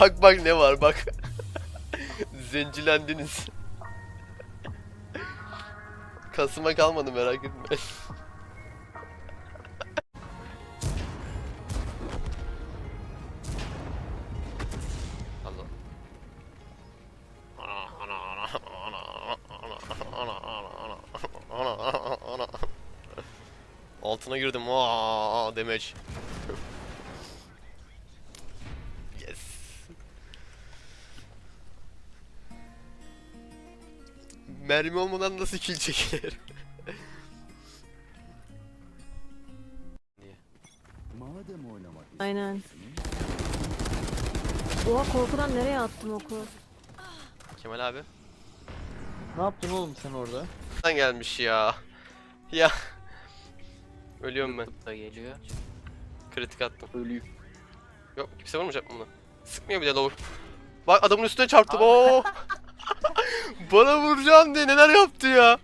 bak bak ne var bak. Zencilendiniz. Kasıma kalmadı merak etme. Altına girdim. Aa, damage. Mermi olmadan nasıl kill çekilir? Madem oynamak Aynen. Oha korkudan nereye attım oku? Kemal abi. Ne yaptın oğlum sen orada? Nereden gelmiş ya? Ya. Ölüyorum ben. da geliyor. Kritik attım. Ölüyüm. Yok kimse vurmayacak mı bunu? Sıkmıyor bir de lower. Bak adamın üstüne çarptım. Oo. Bana vuracağım diye neler yaptı ya?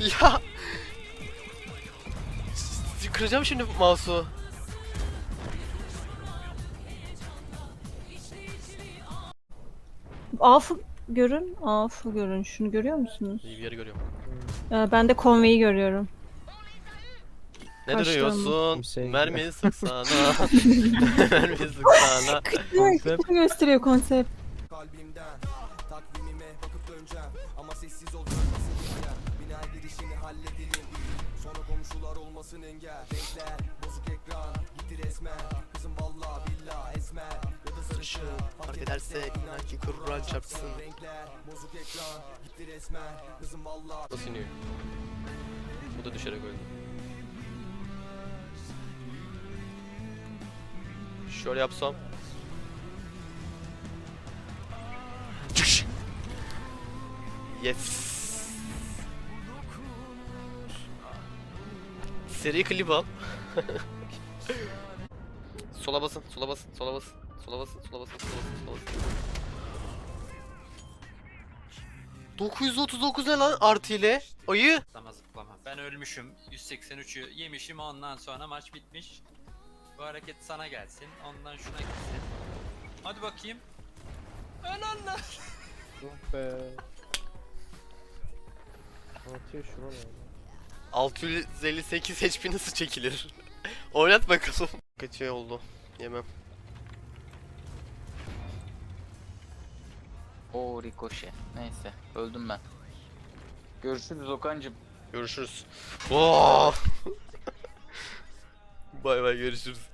Ya. Kıracağım şimdi mouse'u. Afı görün. Afı görün. Şunu görüyor musunuz? İyi bir yeri görüyorum. Ee, ben de konveyi görüyorum. Ne Kaçtı duruyorsun? Kimseye Mermi sıksana. Mermi sıksana. Konsept. Bunu gösteriyor konsept. kalbimden Takvimime bakıp döneceğim Ama sessiz ol görmesin dünya Bina girişini halledelim Sonra komşular olmasın engel Renkler bozuk ekran gitti resmen Kızım valla billa esmer Ya da sarışın Fark ederse inan ki Kur'an çarpsın. Bozuk ekran gitti resmen Kızım valla Nasıl iniyor? Bu da düşerek öldü. Şöyle yapsam. Yes. Seri klip al. sola basın, sola basın, sola basın, sola basın, sola basın, sola basın, sola basın. 939 ne lan artı ile? Ayı. Zıplama zıplama. Ben ölmüşüm. 183'ü yemişim ondan sonra maç bitmiş. Bu hareket sana gelsin. Ondan şuna gitsin. Hadi bakayım. Helal lan. Oh be. Atıyor şuna ne? 658 HP nasıl çekilir? Oynat bakalım. Kaç şey oldu? Yemem. Oo rikoşe. Neyse öldüm ben. Görüşürüz Okan'cım. Görüşürüz. Oo! bay bay görüşürüz.